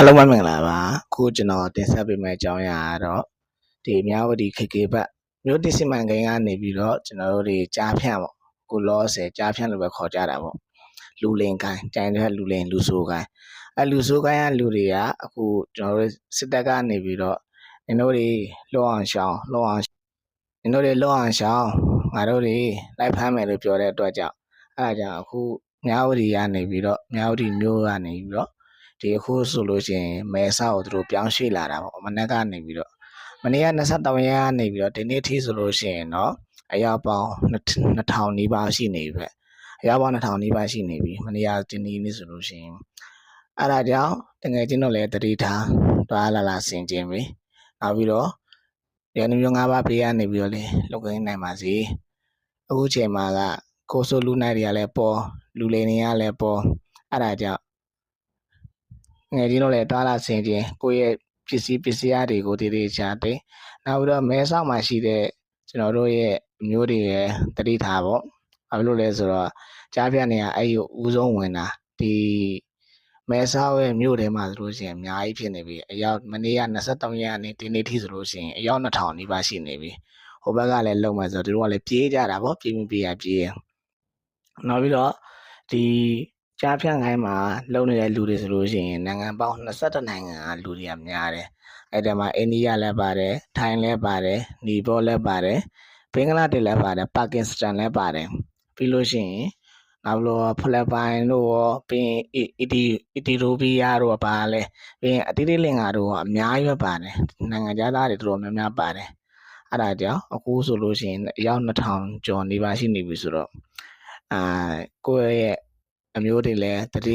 အားလုံးပဲမင်္ဂလာပါအခုကျွန်တော်တင်ဆက်ပေးမယ့်အကြောင်းအရာကတော့ဒီမြဝတီ KK ဘက်မြို့တိစီမံကိန်းကနေပြီးတော့ကျွန်တော်တို့တွေကြားဖြန့်ပေါ့အခုလောဆယ်ကြားဖြန့်လို့ပဲခေါ်ကြတာပေါ့လူလင်ကိုင်းတိုင်တဲ့လူလင်လူဆိုးကိုင်းအဲလူဆိုးကိုင်းကလူတွေကအခုကျွန်တော်တို့စစ်တပ်ကနေပြီးတော့နင်တို့တွေလောအောင်ရှောင်းလောအောင်နင်တို့တွေလောအောင်ရှောင်းငါတို့တွေလိုက်ဖမ်းမယ်လို့ပြောတဲ့အတွက်ကြောင့်အဲဒါကြောင့်အခုမြဝတီကနေပြီးတော့မြဝတီမြို့ကနေပြီးတော့ ဒီအခုဆိုလို့ရှိရင်မဲဆောက်ကိုသူတို့ပြောင်းရွှေ့လာတာပေါ့မနေ့ကနေပြီးတော့မနေ့က23ရက်ကနေပြီးတော့ဒီနေ့ထိဆိုလို့ရှိရင်တော့အယောက်ပေါင်း2000နီးပါးရှိနေပြီပဲအယောက်ပေါင်း2000နီးပါးရှိနေပြီမနေ့ကဒီနေ့နေ့ဆိုလို့ရှိရင်အဲ့ဒါကြောင့်တကယ်ချင်းတော့လည်းတတိထားသွားလာလာဆင်ကျင်ပြီနောက်ပြီးတော့ဒီအမျိုး၅ပါးပေးရနေပြီးတော့လေလောက်ကင်းနိုင်ပါစေအခုချိန်မှာကကိုဆိုလူနိုင်တွေကလည်းပေါ်လူလိန်တွေကလည်းပေါ်အဲ့ဒါကြောင့် ငယ်ချင်းတို့လည်းတွားလာဆင်ခြင်းကိုယ့်ရဲ့ပစ္စည်းပစ္စည်းအားတွေကိုတည်တည်ချာသိနောက်ပြီးတော့မဲဆောက်မှာရှိတဲ့ကျွန်တော်တို့ရဲ့အမျိုးတွေရဲ့တတိထားပေါ့ဘာဖြစ်လို့လဲဆိုတော့ကြားပြနေရအဲ့ဒီဦးဆုံးဝင်တာဒီမဲဆောက်ရဲ့မြို့ထဲမှာဆိုလို့ရှိရင်အများကြီးဖြစ်နေပြီအယောက်မနေ့က23ရက်နေ့ဒီနေ့ထိဆိုလို့ရှိရင်အယောက်2000နီးပါးရှိနေပြီဟိုဘက်ကလည်းလုံမယ်ဆိုတော့သူတို့ကလည်းပြေးကြတာပေါ့ပြေးမပြေးရပြေးရနောက်ပြီးတော့ဒီ ကြားဖြန့်ခိုင်းမှာလုံနေတဲ့လူတွေဆိုလို့ရှိရင်နိုင်ငံပေါင်း22နိုင်ငံကလူတွေကများတယ်။အဲ့ဒီမှာအိန္ဒိယလည်းပါတယ်၊ထိုင်းလည်းပါတယ်၊နီပေါလည်းပါတယ်၊ဘင်္ဂလားဒေ့ရှ်လည်းပါတယ်၊ပါကစ္စတန်လည်းပါတယ်။ပြီးလို့ရှိရင်နောက်လို့ဖိလစ်ပိုင်တို့ရောပြီးရင်အီအီတီအီတီရိုဘီယာတို့ကပါလဲပြီးရင်အတိတိလင်္ကာတို့ကအများကြီးပဲပါတယ်။နိုင်ငံခြားသားတွေတော်တော်များများပါတယ်။အဲ့ဒါကြောင့်အခုဆိုလို့ရှိရင်အယောက်2000ကျော်နေပါရှိနေပြီဆိုတော့အာကိုယ့်ရဲ့ အမျိုးတွေလည်းတတိ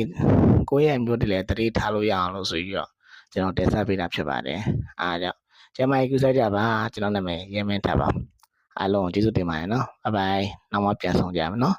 ကိုယ့်ရဲ့အမျိုးတွေလည်းတတိထားလို့ရအောင်လို့ဆိုပြီးတော့ကျွန်တော်တင်ဆက်ပေးတာဖြစ်ပါတယ်အားကြောင့်ကျမကြီးကူစားကြပါကျွန်တော်နာမည်ရဲမင်းထားပါအားလုံးကျေးဇူးတင်ပါတယ်နော်ဘိုင်ဘိုင်နောက်မှပြန်ဆောင်ကြမယ်နော်